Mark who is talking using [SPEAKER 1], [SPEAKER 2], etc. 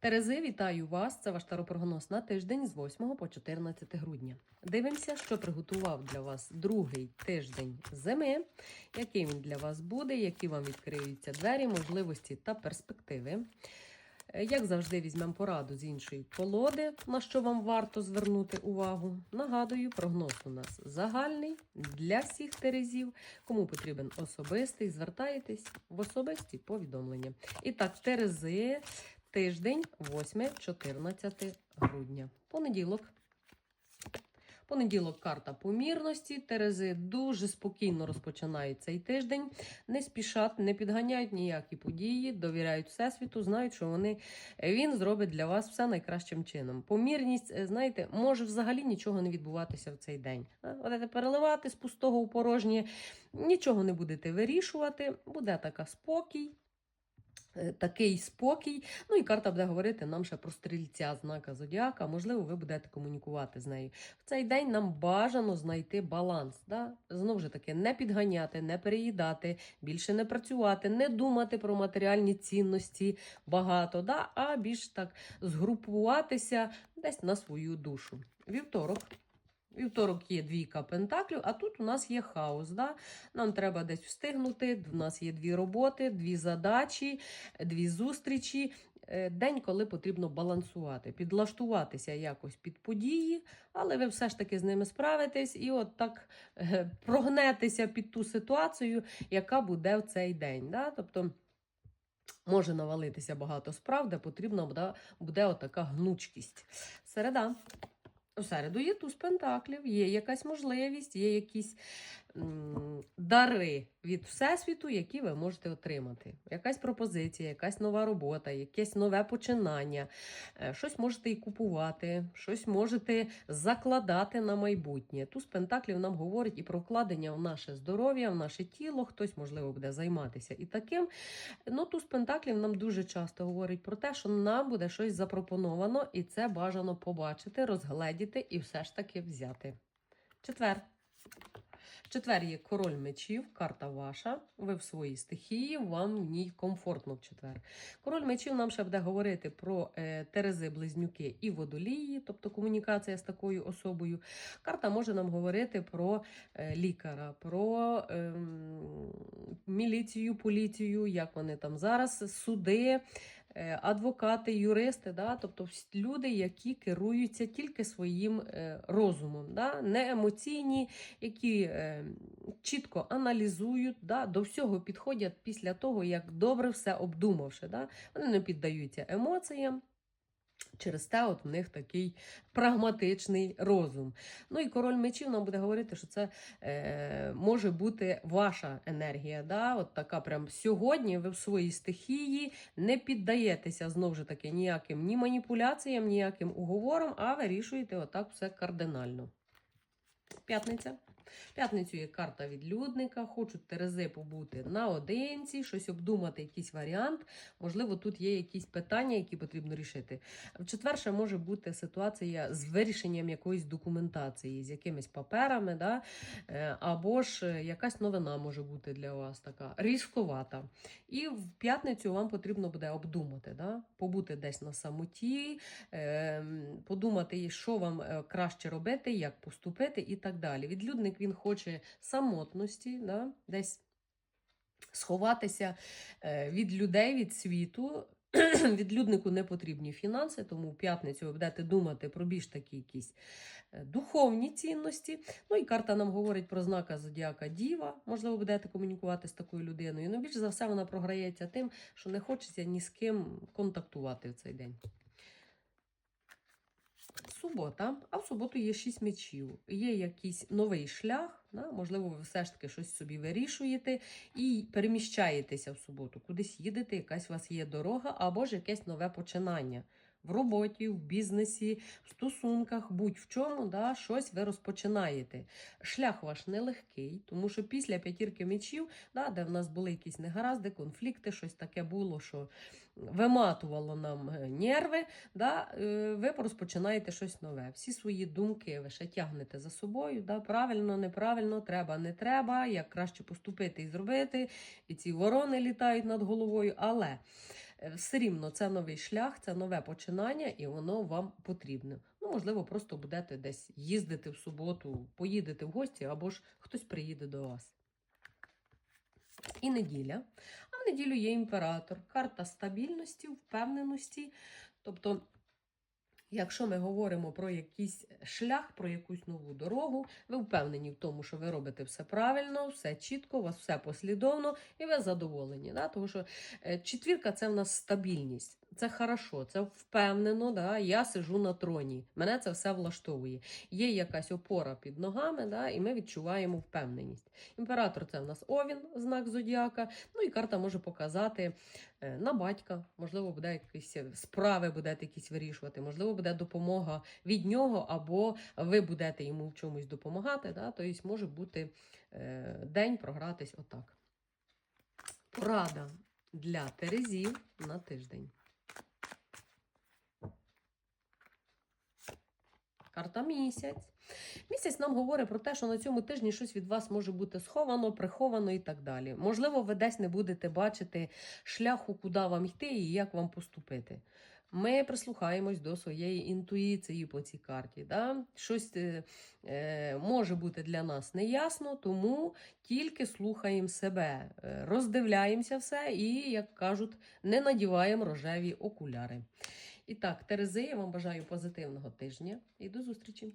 [SPEAKER 1] Терези, вітаю вас! Це ваш таропрогноз на тиждень з 8 по 14 грудня. Дивимося, що приготував для вас другий тиждень зими, який він для вас буде, які вам відкриються двері, можливості та перспективи. Як завжди, візьмемо пораду з іншої колоди, на що вам варто звернути увагу. Нагадую, прогноз у нас загальний для всіх терезів. Кому потрібен особистий, звертаєтесь в особисті повідомлення. І так, терези, тиждень 8-14 грудня. Понеділок. Понеділок карта помірності. Терези дуже спокійно розпочинають цей тиждень, не спішать, не підганяють ніякі події, довіряють Всесвіту, знають, що вони він зробить для вас все найкращим чином. Помірність, е, знаєте, може взагалі нічого не відбуватися в цей день. Будете переливати з пустого у порожнє, нічого не будете вирішувати, буде така спокій. Е, Такий спокій. Ну і карта буде говорити нам ще про стрільця знака зодіака. Можливо, ви будете комунікувати з нею. В цей день нам бажано знайти баланс. Да? Знову ж таки, не підганяти, не переїдати, більше не працювати, не думати про матеріальні цінності багато, да? а більш так згрупуватися десь на свою душу. Вівторок. Вівторок є двійка пентаклів, а тут у нас є хаос. Да? Нам треба десь встигнути. У нас є дві роботи, дві задачі, дві зустрічі. Е, День, коли потрібно балансувати, підлаштуватися якось під події, але ви все ж таки з ними справитесь і от так е, прогнетеся під ту ситуацію, яка буде в цей день. Да? Тобто може навалитися багато справ, де потрібна буде, буде отака гнучкість. Середа. У середу є туз пентаклів, є якась можливість, є якісь дари від Всесвіту, які ви можете отримати. Якась пропозиція, якась нова робота, якесь нове починання. Е, Щось можете і купувати, щось можете закладати на майбутнє. Туз пентаклів нам говорить і про вкладення в наше здоров'я, в наше тіло. Хтось, можливо, буде займатися і таким. Ну, туз пентаклів нам дуже часто говорить про те, що нам буде щось запропоновано, і це бажано побачити, розгледіти і все ж таки взяти. Четвер. Четвер є король мечів, карта ваша. Ви в своїй стихії, вам в ній комфортно в четвер. Король мечів нам ще буде говорити про е, терези, близнюки і водолії, тобто комунікація з такою особою. Карта може нам говорити про е, лікаря, про е, міліцію, поліцію, як вони там зараз, суди. Е, Адвокати, юристи, да? тобто люди, які керуються тільки своїм е, розумом, да? не емоційні, які е, чітко аналізують, да? до всього підходять після того, як добре все обдумавши. Да? Вони не піддаються емоціям. Через те, от в них такий прагматичний розум. Ну і король мечів нам буде говорити, що це е, може бути ваша енергія. Да? От така прям сьогодні ви в своїй стихії не піддаєтеся знову ж таки ніяким ні маніпуляціям, ніяким уговорам, а вирішуєте отак все кардинально. П'ятниця. П'ятницю є карта відлюдника, хочуть Терези побути наодинці, щось обдумати, якийсь варіант. Можливо, тут є якісь питання, які потрібно рішити. В четверше може бути ситуація з вирішенням якоїсь документації, з якимись паперами, да? Е, або ж е, якась новина може бути для вас така різковата. І в п'ятницю вам потрібно буде обдумати, да? побути десь на самоті, е, подумати, що вам краще робити, як поступити і так далі. Відлюдник він хоче самотності, да? десь сховатися е, від людей, від світу. Відлюднику не потрібні фінанси, тому в п'ятницю ви будете думати про більш такі якісь е, духовні цінності. Ну і карта нам говорить про знака зодіака Діва. Можливо, будете комунікувати з такою людиною. Ну, більш за все, вона програється тим, що не хочеться ні з ким контактувати в цей день. Субота, а в суботу є шість мечів. Є якийсь новий шлях, да? можливо, ви все ж таки щось собі вирішуєте і переміщаєтеся в суботу. Кудись їдете, якась у вас є дорога, або ж якесь нове починання. В роботі, в бізнесі, в стосунках, будь-в чому, да, щось ви розпочинаєте. Шлях ваш нелегкий, тому що після п'ятірки мечів, да, де в нас були якісь негаразди, конфлікти, щось таке було, що виматувало нам е, нерви, да, е, ви розпочинаєте щось нове. Всі свої думки ви ще тягнете за собою. Да, правильно, неправильно, треба, не треба, як краще поступити і зробити. І ці ворони літають над головою. Але все рівно це новий шлях, це нове починання, і воно вам потрібне. Ну, можливо, просто будете десь їздити в суботу, поїдете в гості, або ж хтось приїде до вас. І неділя. А в неділю є імператор. Карта стабільності, впевненості. Тобто, якщо ми говоримо про якийсь шлях, про якусь нову дорогу, ви впевнені в тому, що ви робите все правильно, все чітко, у вас все послідовно, і ви задоволені. Да? Тому що е, четвірка це в нас стабільність. Це хорошо, це впевнено. Да? Я сижу на троні. Мене це все влаштовує. Є якась опора під ногами, да? і ми відчуваємо впевненість. Імператор це в нас овін, знак зодіака. Ну і карта може показати е, на батька, можливо, буде якісь справи будете якісь вирішувати, можливо, буде допомога від нього, або ви будете йому в чомусь допомагати. Да? Тобто може бути е, день програтись отак. Порада для Терезів на тиждень. Карта місяць. Місяць нам говорить про те, що на цьому тижні щось від вас може бути сховано, приховано і так далі. Можливо, ви десь не будете бачити шляху, куди вам йти і як вам поступити. Ми прислухаємось до своєї інтуїції по цій карті. Да? Щось е, е, може бути для нас неясно, тому тільки слухаємо себе, е, роздивляємося все і, як кажуть, не надіваємо рожеві окуляри. І так, Терези, я вам бажаю позитивного тижня і до зустрічі!